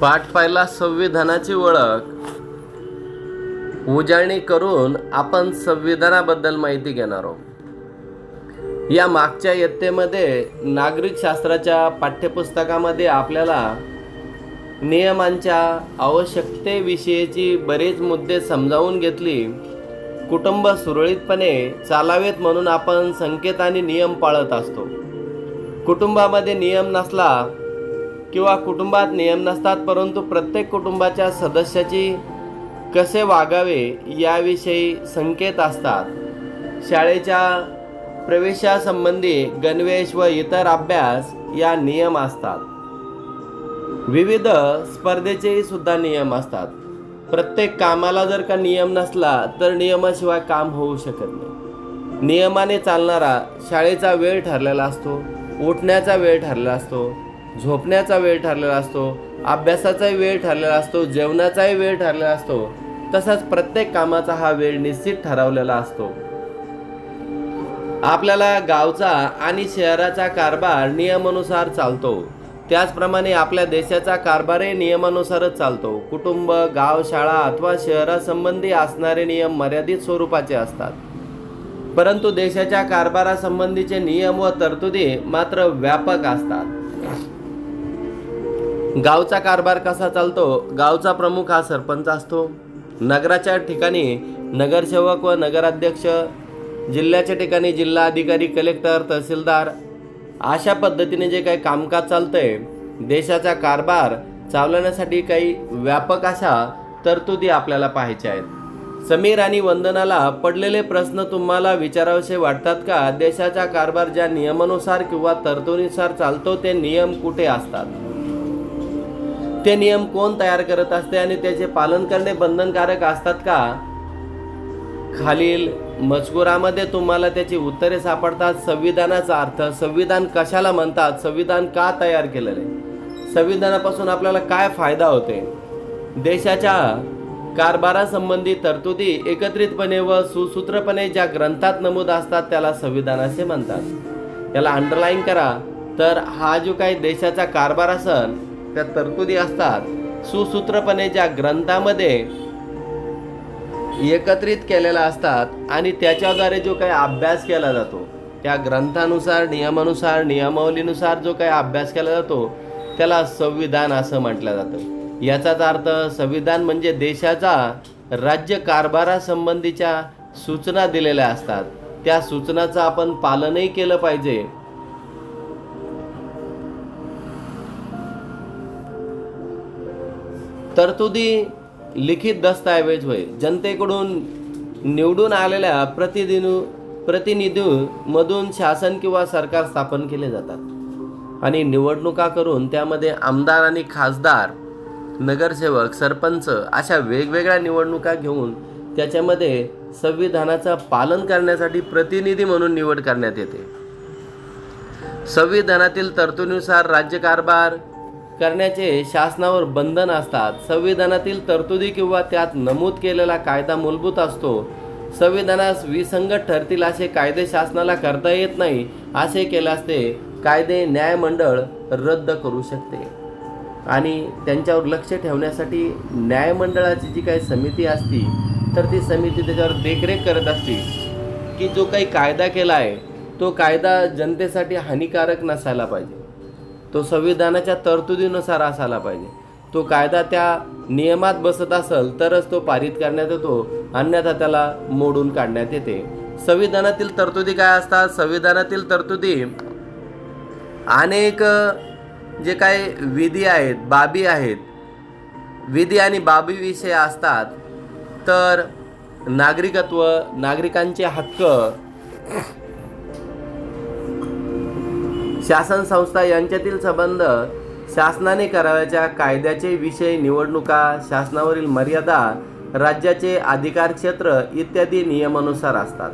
पाठ पाहिला संविधानाची ओळख. उजाळणी करून आपण संविधानाबद्दल माहिती घेणार आहोत. या मागच्या इयत्तेमध्ये नागरिक शास्त्राच्या पाठ्यपुस्तकामध्ये आपल्याला नियमांच्या आवश्यकतेविषयीची बरेच मुद्दे समजावून घेतली. कुटुंब सुरळीतपणे चालावेत म्हणून आपण संकेत आणि नियम पाळत असतो. कुटुंबामध्ये नियम नसला किंवा कुटुंबात नियम नसतात परंतु प्रत्येक कुटुंबाच्या सदस्याची कसे वागावे याविषयी संकेत असतात. शाळेच्या प्रवेशासंबंधी गणवेश व इतर अभ्यास या नियम असतात. विविध स्पर्धेचेही सुद्धा नियम असतात. प्रत्येक कामाला जर का नियम नसला तर नियमाशिवाय काम होऊ शकत नाही. नियमाने चालणारा शाळेचा वेळ ठरलेला असतो उठण्याचा वेळ ठरलेला असतो झोपण्याचा वेळ ठरलेला असतो अभ्यासाचाही वेळ ठरलेला असतो जेवणाचाही वेळ ठरलेला असतो तसाच प्रत्येक कामाचा हा वेळ निश्चित ठरवलेला असतो. आपल्याला गावचा आणि शहराचा कारभार नियमानुसार चालतो. त्याचप्रमाणे आपल्या देशाचा कारभारही नियमानुसारच चालतो. कुटुंब गाव शाळा अथवा शहरासंबंधी असणारे नियम मर्यादित स्वरूपाचे असतात. परंतु देशाच्या कारभारासंबंधीचे नियम व तरतुदी मात्र व्यापक असतात. गावचा कारभार कसा चालतो? गावचा प्रमुख हा सरपंच असतो. नगराच्या ठिकाणी नगरसेवक व नगराध्यक्ष जिल्ह्याच्या ठिकाणी जिल्हा अधिकारी कलेक्टर तहसीलदार अशा पद्धतीने जे काही कामकाज चालतं आहे देशाचा कारभार चालवण्यासाठी काही व्यापक अशा तरतुदी आपल्याला पाहायच्या आहेत. समीर आणि वंदनाला पडलेले प्रश्न तुम्हाला विचारावेसे वाटतात का? देशाचा कारभार ज्या नियमानुसार किंवा तरतुदीनुसार चालतो ते नियम कुठे असतात? ते नियम कोण तयार करत असते आणि त्याचे पालन करणे बंधनकारक असतात का? खालील मजकुरामध्ये तुम्हाला त्याची उत्तरे सापडतात. संविधानाचा अर्थ संविधान कशाला म्हणतात? संविधान का तयार केलेलं आहे? संविधानापासून आपल्याला काय फायदा होते देशाच्या कारभारासंबंधी तरतुदी एकत्रितपणे व सुसूत्रपणे ज्या ग्रंथात नमूद असतात त्याला संविधान असे म्हणतात. त्याला अंडरलाईन करा. तर हा जो काही देशाचा कारभार असेल त्या तरतुदी असतात. सुसूत्रपणे ज्या ग्रंथामध्ये एकत्रित केलेल्या असतात आणि त्याच्याद्वारे जो काही अभ्यास केला जातो त्या ग्रंथानुसार नियमानुसार नियमावलीनुसार जो काही अभ्यास केला जातो त्याला संविधान असं म्हटलं जातं. याचाच अर्थ संविधान म्हणजे देशाचा राज्य कारभारासंबंधीच्या सूचना दिलेल्या असतात. त्या सूचनाचं आपण पालनही केलं पाहिजे. तरतुदी लिखित दस्तऐवज होय. जनतेकडून निवडून आलेल्या प्रतिनिधू प्रतिनिधीमधून शासन किंवा सरकार स्थापन केले जातात. आणि निवडणुका करून त्यामध्ये आमदार आणि खासदार नगरसेवक सरपंच अशा वेगवेगळ्या निवडणुका घेऊन त्याच्यामध्ये संविधानाचं पालन करण्यासाठी प्रतिनिधी म्हणून निवड करण्यात येते. संविधानातील तरतुदीनुसार राज्यकारभार करण्याचे शासनावर बंधन असतात. संविधानातील तरतुदी किंवा त्यात नमूद केलेला कायदा मूलभूत असतो. संविधानास विसंगत ठरतील असे कायदे शासनाला करता येत नाही असे केल्यास ते कायदे न्यायमंडळ रद्द करू शकते. आणि त्यांच्यावर लक्ष ठेवण्यासाठी न्यायमंडळाची जी काही समिती असती तर ती समिती त्याच्यावर देखरेख करत असते की जो काही कायदा केला आहे तो कायदा जनतेसाठी हानिकारक नसायला पाहिजे. तो संविधानाच्या तरतुदीनुसार असायला पाहिजे. तो कायदा त्या नियमात बसत असेल तरच तो पारित करण्यात येतो अन्यथा त्याला मोडून काढण्यात येते. संविधानातील तरतुदी काय असतात? संविधानातील तरतुदी अनेक जे काही विधी आहेत बाबी आहेत विधी आणि बाबी विषय असतात तर नागरिकत्व नागरिकांचे हक्क शासन संस्था यांच्यातील संबंध शासनाने करावयाच्या कायद्याचे विषय निवडणुका शासनावरील मर्यादा राज्याचे अधिकार क्षेत्र इत्यादी नियमानुसार असतात.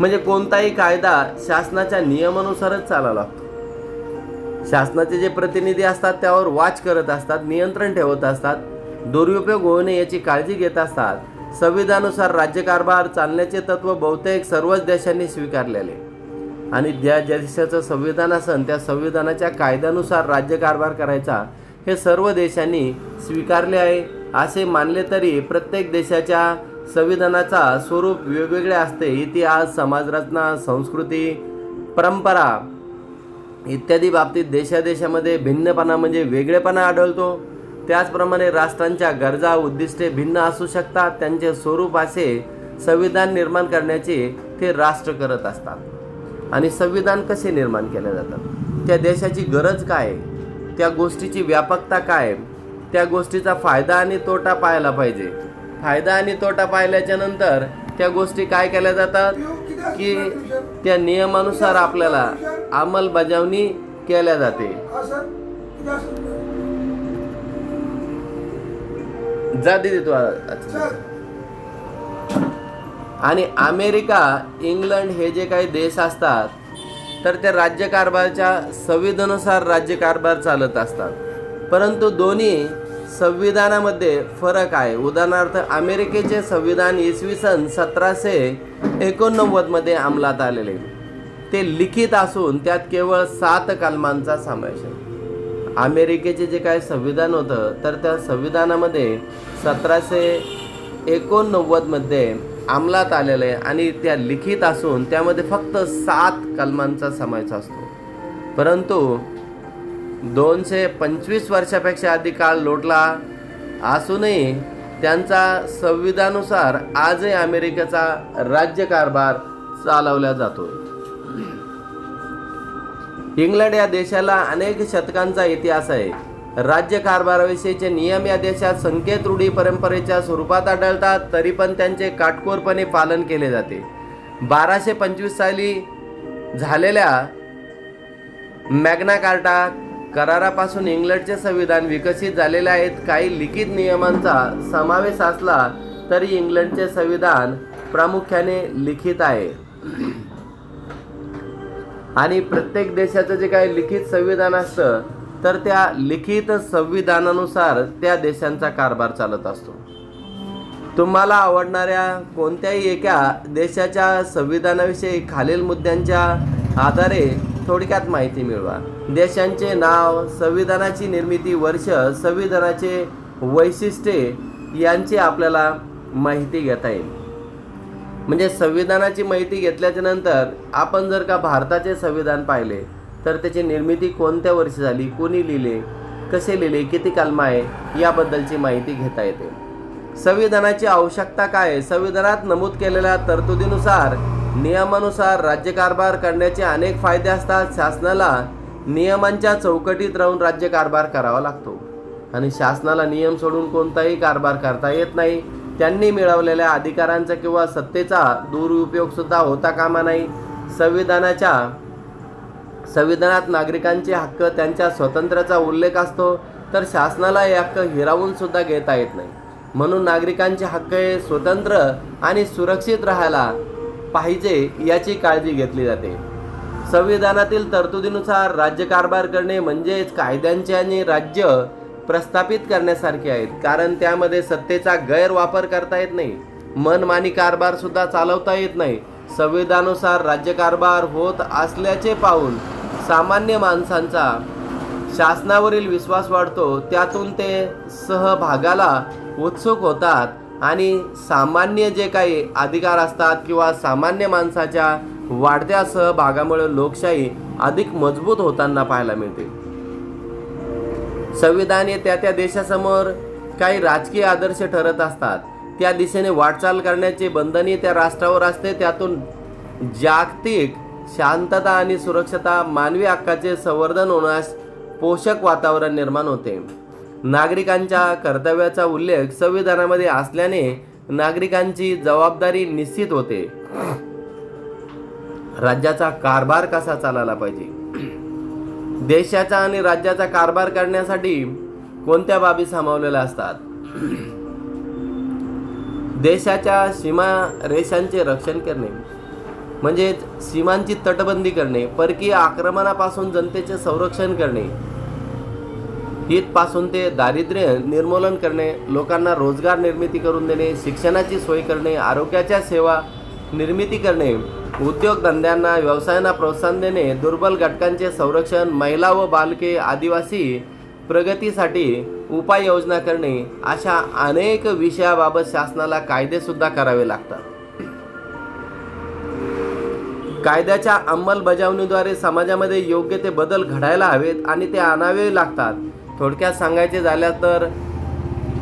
म्हणजे कोणताही कायदा शासनाच्या नियमानुसारच चालावा लागतो. शासनाचे जे प्रतिनिधी असतात त्यावर वाच करत असतात नियंत्रण ठेवत असतात दुरुपयोग होऊ नये याची काळजी घेत असतात. संविधानानुसार राज्यकारभार चालण्याचे तत्व बहुतेक सर्वच देशांनी स्वीकारलेले. आणि ज्या ज्या देशाचं संविधान असन त्या संविधानाच्या कायद्यानुसार राज्यकारभार करायचा हे सर्व देशांनी स्वीकारले आहे. असे मानले तरी प्रत्येक देशाच्या संविधानाचा स्वरूप वेगवेगळे असते. इतिहास समाजरचना संस्कृती परंपरा इत्यादी बाबतीत देशादेशामध्ये भिन्नपणा म्हणजे वेगळेपणा आढळतो. त्याचप्रमाणे राष्ट्रांच्या गरजा उद्दिष्टे भिन्न असू शकतात. त्यांचे स्वरूप असे संविधान निर्माण करण्याचे ते राष्ट्र करत असतात. आणि संविधान कसे निर्माण केले जातात? त्या देशाची गरज काय आहे? त्या गोष्टीची व्यापकता काय त्या गोष्टीचा फायदा आणि तोटा पाहायला पाहिजे. फायदा आणि तोटा पाहिल्याच्या नंतर त्या गोष्टी काय केल्या जातात? की त्या नियमानुसार आपल्याला अंमलबजावणी केल्या जाते. जा दीदी आणि अमेरिका इंग्लंड हे जे काही देश असतात तर त्या राज्यकारभाराच्या संविधानानुसार राज्यकारभार चालत असतात. परंतु दोन्ही संविधानामध्ये फरक आहे. उदाहरणार्थ अमेरिकेचे संविधान इसवी सन सतराशे एकोणनव्वदमध्ये अंमलात आलेले. ते लिखित असून त्यात केवळ सात कलमांचा समावेश आहे. अमेरिकेचे जे काही संविधान होतं तर त्या संविधानामध्ये सतराशे एकोणनव्वदमध्ये अंमलात आलेलं आहे आणि त्या लिखित असून त्यामध्ये फक्त सात कलमांचा समावेश असतो. परंतु दोनशे पंचवीस वर्षापेक्षा अधिक काळ लोटला असूनही त्यांचा संविधानुसार आजही अमेरिकेचा राज्यकारभार चालवला जातो इंग्लंड या देशाला अनेक शतकांचा इतिहास आहे. राज्यकारभाराविषयीचे नियम या देशात संकेत रूढी परंपरेच्या स्वरूपात आढळतात तरी पण त्यांचे काटकोरपणे पालन केले जाते. बाराशे पंचवीस साली झालेल्या मॅग्ना कार्टा करारापासून इंग्लंडचे संविधान विकसित झालेले आहेत. काही लिखित नियमांचा समावेश असला तरी इंग्लंडचे संविधान प्रामुख्याने लिखित आहे. आणि प्रत्येक देशाचं जे काही लिखित संविधान असतं तर त्या लिखित संविधानानुसार त्या देशांचा कारभार चालत असतो. तुम्हाला आवडणाऱ्या कोणत्याही एका देशाच्या संविधानाविषयी खालील मुद्द्यांच्या आधारे थोडक्यात माहिती मिळवा. देशांचे नाव संविधानाची निर्मिती वर्ष संविधानाचे वैशिष्ट्ये यांची आपल्याला माहिती घेता येईल. म्हणजे संविधानाची माहिती घेतल्याच्या नंतर आपण जर का भारताचे संविधान पाहिले तर त्याची निर्मिती कोणत्या वर्षी झाली कोणी लिहिले कसे लिहिले किती कलमा आहे याबद्दलची माहिती घेता येते. संविधानाची आवश्यकता काय? आहे संविधानात नमूद केलेल्या तरतुदीनुसार नियमानुसार राज्यकारभार करण्याचे अनेक फायदे असतात. शासनाला नियमांच्या चौकटीत राहून राज्यकारभार करावा लागतो. आणि शासनाला नियम सोडून कोणताही कारभार करता येत नाही. त्यांनी मिळवलेल्या अधिकारांचा किंवा सत्तेचा दुरुपयोग सुद्धा होता कामा नाही. संविधानाच्या संविधानात नागरिकांचे हक्क त्यांच्या स्वातंत्र्याचा उल्लेख असतो तर शासनाला हे हक्क हिरावून सुद्धा घेता येत नाही. म्हणून नागरिकांचे हक्क हे स्वतंत्र आणि सुरक्षित राहायला पाहिजे याची काळजी घेतली जाते. संविधानातील तरतुदीनुसार राज्यकारभार करणे म्हणजेच कायद्यांचे आणि राज्य प्रस्थापित करण्यासारखे आहेत कारण त्यामध्ये सत्तेचा गैरवापर करता येत नाही. मनमानी कारभार सुद्धा चालवता येत नाही. संविधानानुसार राज्यकारभार होत असल्याचे पाहून सामान्य माणसांचा शासनावरील विश्वास वाढतो त्यातून ते सहभागाला उत्सुक होतात आणि सामान्य जे काही अधिकार असतात किंवा सामान्य माणसाच्या वाढत्या सहभागामुळे लोकशाही अधिक मजबूत होताना पाहायला मिळते. संविधान हे त्या त्या देशासमोर काही राजकीय आदर्श ठरत असतात. त्या दिशेने वाटचाल करण्याचे बंधनही त्या राष्ट्रावर असते. त्यातून जागतिक शांतता आणि सुरक्षता मानवी हक्काचे संवर्धन होण्यास पोषक वातावरण निर्माण होते. नागरिकांच्या कर्तव्याचा उल्लेख संविधानामध्ये असल्याने नागरिकांची जबाबदारी निश्चित होते. राज्याचा कारभार कसा चालायला पाहिजे? देशाचा आणि राज्याचा कारभार करण्यासाठी कोणत्या बाबी सामावलेल्या असतात? देशाच्या सीमा रेषांचे रक्षण करणे. म्हणजेच सीमांची तटबंदी करणे परकीय आक्रमणापासून जनतेचे संरक्षण करणे हितपासून ते दारिद्र्य निर्मूलन करणे लोकांना रोजगार निर्मिती करून देणे शिक्षणाची सोय करणे आरोग्याच्या सेवा निर्मिती करणे उद्योगधंद्यांना व्यवसायांना प्रोत्साहन देणे दुर्बल घटकांचे संरक्षण महिला व बालके आदिवासी प्रगतीसाठी उपाययोजना करणे अशा अनेक विषयाबाबत शासनाला कायदेसुद्धा करावे लागतात. कायद्याच्या अंमलबजावणीद्वारे समाजामध्ये योग्य ते बदल घडायला हवेत आणि ते आणावे लागतात. थोडक्यात सांगायचे झाल्यास तर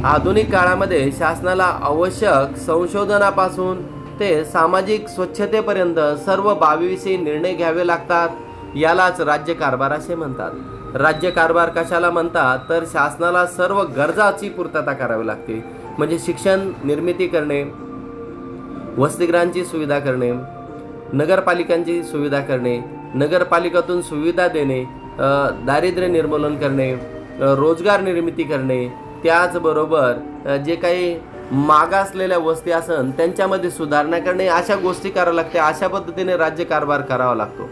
आधुनिक काळामध्ये शासनाला आवश्यक संशोधनापासून ते सामाजिक स्वच्छतेपर्यंत सर्व बाबीविषयी निर्णय घ्यावे लागतात. यालाच राज्यकारभार असे म्हणतात. राज्यकारभार कशाला म्हणतात? तर शासनाला सर्व गरजाची पूर्तता करावी लागते. म्हणजे शिक्षण निर्मिती करणे वसतिगृहांची सुविधा करणे. नगरपालिकांची सुविधा करणे नगरपालिकातून सुविधा देणे दारिद्र्य निर्मूलन करणे रोजगार निर्मिती करणे त्याचबरोबर जे काही मागासलेल्या वस्ती असन त्यांच्यामध्ये सुधारणा करणे अशा गोष्टी कराव्या लागते. अशा पद्धतीने राज्यकारभार करावा लागतो.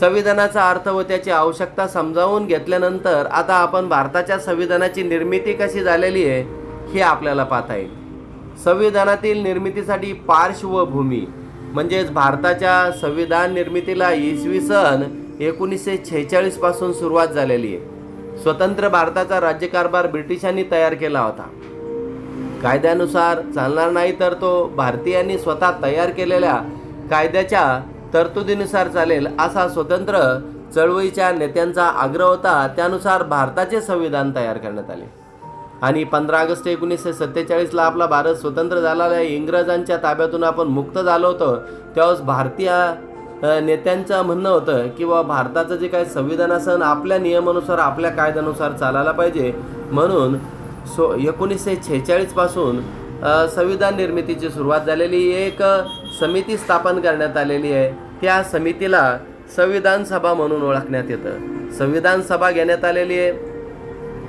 संविधानाचा अर्थ व त्याची आवश्यकता समजावून घेतल्यानंतर आता आपण भारताच्या संविधानाची निर्मिती कशी झालेली आहे हे आपल्याला पाहता येईल. संविधानातील निर्मितीसाठी पार्श्वभूमी म्हणजेच भारताच्या संविधान निर्मितीला इसवी सन एकोणीसशे छेचाळीसपासून सुरुवात झालेली आहे. स्वतंत्र भारताचा राज्यकारभार ब्रिटिशांनी तयार केला होता. कायद्यानुसार चालणार नाही तर तो भारतीयांनी स्वतः तयार केलेल्या कायद्याच्या तरतुदीनुसार चालेल असा स्वतंत्र चळवळीच्या नेत्यांचा आग्रह होता. त्यानुसार भारताचे संविधान तयार करण्यात आले. आणि पंधरा ऑगस्ट एकोणीसशे सत्तेचाळीसला आपला भारत स्वतंत्र झाला आहे. इंग्रजांच्या ताब्यातून आपण मुक्त झालो होतो. त्यावेळेस भारतीय नेत्यांचं म्हणणं होतं की बा भारताचं जे काही संविधान असेल आपल्या नियमानुसार आपल्या कायद्यानुसार चालायला पाहिजे. म्हणून सो एकोणीसशे छेचाळीसपासून संविधान निर्मितीची सुरुवात झालेली एक समिती स्थापन करण्यात आलेली आहे. त्या समितीला संविधान सभा म्हणून ओळखण्यात येतं. संविधान सभा घेण्यात आलेली आहे.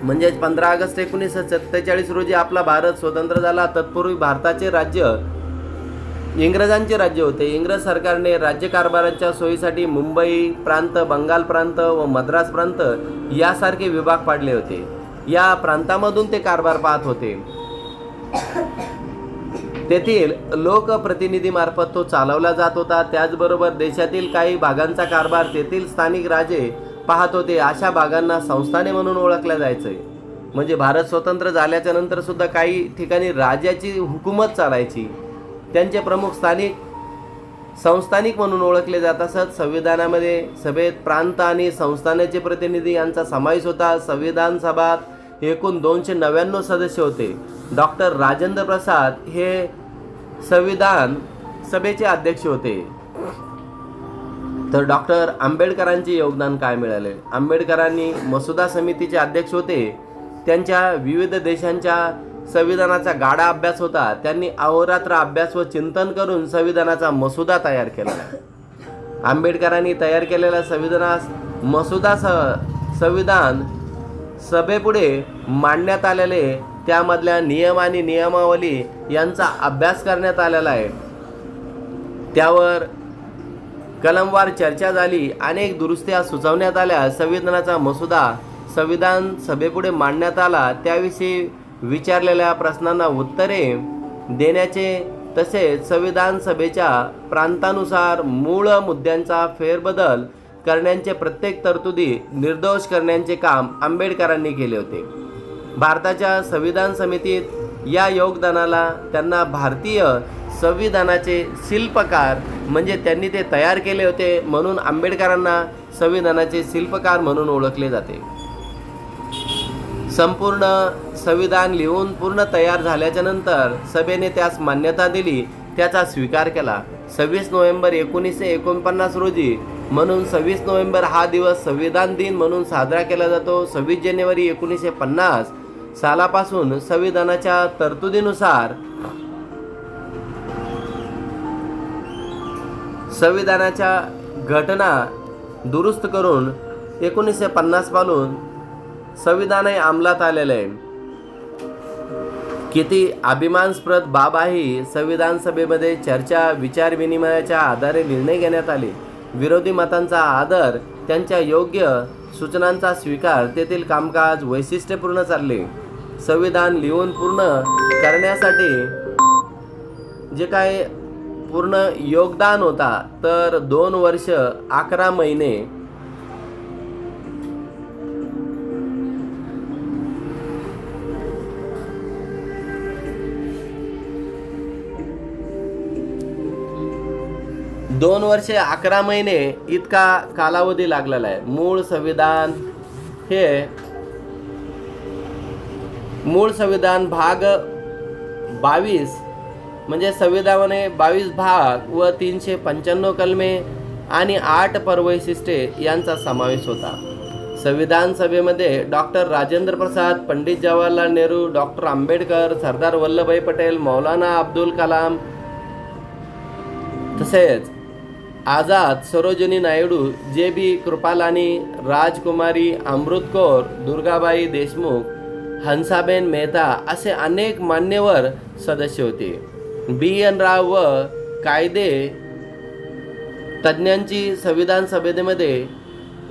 म्हणजेच पंधरा ऑगस्ट एकोणीसशे सत्तेचाळीस रोजी आपला भारत स्वतंत्र झाला. तत्पूर्वी भारताचे राज्य इंग्रजांचे राज्य होते. इंग्रज सरकारने राज्यकारभाराच्या सोयीसाठी मुंबई प्रांत बंगाल प्रांत व मद्रास प्रांत यासारखे विभाग पाडले होते. या प्रांतामधून ते कारभार पाहत होते. तेथील लोकप्रतिनिधीमार्फत तो चालवला जात होता. त्याचबरोबर देशातील काही भागांचा कारभार तेथील स्थानिक राजे पाहत होते अशा भागांना संस्थाने म्हणून ओळखल्या जायचंय. म्हणजे भारत स्वतंत्र झाल्याच्यानंतर सुद्धा काही ठिकाणी राजाची हुकूमत चालायची. त्यांचे प्रमुख स्थानिक संस्थानिक म्हणून ओळखले जात असत. संविधानामध्ये सभेत प्रांत आणि संस्थानाचे प्रतिनिधी यांचा समावेश होता. संविधान सभात एकूण दोनशे नव्याण्णव सदस्य होते. डॉक्टर राजेंद्र प्रसाद हे संविधान सभेचे अध्यक्ष होते. तर डॉक्टर आंबेडकरांचे योगदान काय मिळाले? आंबेडकरांनी मसुदा समितीचे अध्यक्ष होते. त्यांच्या विविध देशांच्या संविधानाचा गाढा अभ्यास होता. त्यांनी अहोरात्र अभ्यास व चिंतन करून संविधानाचा मसुदा तयार केला. आंबेडकरांनी तयार केलेल्या संविधानास मसुदासह संविधान सभेपुढे मांडण्यात आलेले त्यामधल्या नियम आणि नियमावली यांचा अभ्यास करण्यात आलेला आहे. त्यावर कलमवार चर्चा झाली. अनेक दुरुस्त्या सुचवण्यात आल्या. संविधानाचा मसुदा संविधान सभेपुढे मांडण्यात आला. त्याविषयी विचारलेल्या प्रश्नांना उत्तरे देण्याचे तसेच संविधान सभेच्या प्रांतानुसार मूळ मुद्द्यांचा फेरबदल करण्याचे प्रत्येक तरतुदी निर्दोष करण्याचे काम आंबेडकरांनी केले होते. भारताच्या संविधान समितीत या योगदानाला त्यांना भारतीय संविधानाचे शिल्पकार म्हणजे त्यांनी ते तयार केले होते म्हणून आंबेडकरांना संविधानाचे शिल्पकार म्हणून ओळखले जाते. संपूर्ण संविधान लिहून पूर्ण तयार झाल्याच्यानंतर सभेने त्यास मान्यता दिली त्याचा स्वीकार केला. सव्वीस नोव्हेंबर एकोणीसशे एकोणपन्नास रोजी म्हणून सव्वीस नोव्हेंबर हा दिवस संविधान दिन म्हणून साजरा केला जातो. सव्वीस जानेवारी एकोणीसशे पन्नास सालापासून संविधानाच्या तरतुदीनुसार संविधानाच्या घटना दुरुस्त करून एकोणीसशे पन्नासपासून संविधान अंमलात आलेलं आहे. किती अभिमानस्प्रद बाब आहे संविधान सभेमध्ये चर्चा विचारविनिमयाच्या आधारे निर्णय घेण्यात आले. विरोधी मतांचा आदर त्यांच्या योग्य सूचनांचा स्वीकार तेथील कामकाज वैशिष्ट्यपूर्ण चालले. संविधान लिहून पूर्ण करण्यासाठी जे काय पूर्ण योगदान होता तर दोन वर्ष अकरा महिने दोन वर्षे अकरा महिने इतका कालावधी लागलेला आहे. मूळ संविधान हे मूळ संविधान भाग बावीस म्हणजे संविधानाने बावीस भाग व तीनशे पंच्याण्णव कलमे आणि आठ परवैशिष्ट्ये यांचा समावेश होता. संविधान सभेमध्ये डॉक्टर राजेंद्र प्रसाद पंडित जवाहरलाल नेहरू डॉक्टर आंबेडकर सरदार वल्लभभाई पटेल मौलाना अब्दुल कलाम तसेच आझाद सरोजिनी नायडू जे बी कृपालानी राजकुमारी अमृत कौर दुर्गाबाई देशमुख हंसाबेन मेहता असे अनेक मान्यवर सदस्य होते. बी एन राव व कायदे तज्ज्ञांची संविधान सभेमध्ये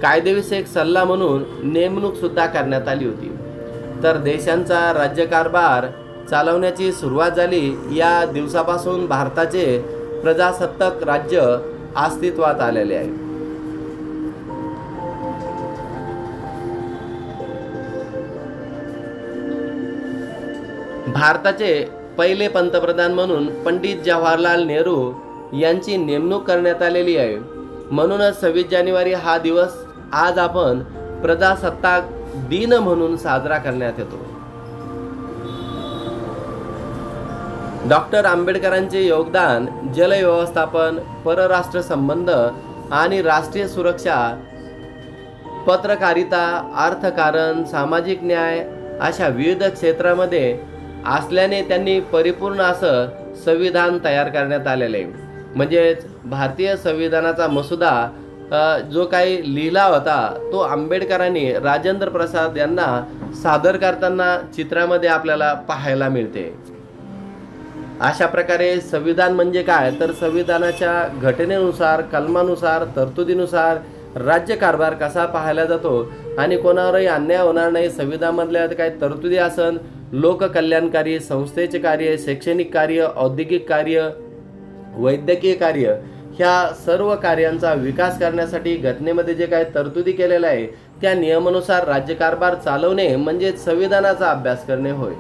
कायदेविषयक सल्ला म्हणून नेमणूक सुद्धा करण्यात आली होती. तर देशांचा राज्यकारभार चालवण्याची सुरुवात झाली या दिवसापासून भारताचे प्रजासत्ताक राज्य अस्तित्वात आलेले आहे. भारताचे पहिले पंतप्रधान म्हणून पंडित जवाहरलाल नेहरू यांची नेमणूक करण्यात आलेली आहे. म्हणूनच सव्वीस जानेवारी हा दिवस आज आपण प्रजासत्ताक दिन म्हणून साजरा करण्यात येतो. डॉक्टर आंबेडकरांचे योगदान जलव्यवस्थापन परराष्ट्र संबंध आणि राष्ट्रीय सुरक्षा पत्रकारिता अर्थकारण सामाजिक न्याय अशा विविध क्षेत्रामध्ये असल्याने त्यांनी परिपूर्ण असं संविधान तयार करण्यात आलेलं आहे. म्हणजेच भारतीय संविधानाचा मसुदा जो काही लिहिला होता तो आंबेडकरांनी राजेंद्र प्रसाद यांना सादर करताना चित्रामध्ये आपल्याला पाहायला मिळते. अशा प्रकारे संविधान म्हणजे काय? तर संविधानाच्या घटनेनुसार कलमानुसार तरतुदीनुसार राज्यकारभार कसा पाहायला जातो? आणि कोणावरही अन्याय होणार नाही संविधानामधल्या काही तरतुदी असन लोककल्याणकारी संस्थेचे कार्य शैक्षणिक कार्य औद्योगिक कार्य वैद्यकीय कार्य ह्या सर्व कार्यांचा विकास करण्यासाठी घटनेमध्ये जे काही तरतुदी केलेल्या आहे त्या नियमानुसार राज्यकारभार चालवणे म्हणजे संविधानाचा अभ्यास करणे होय.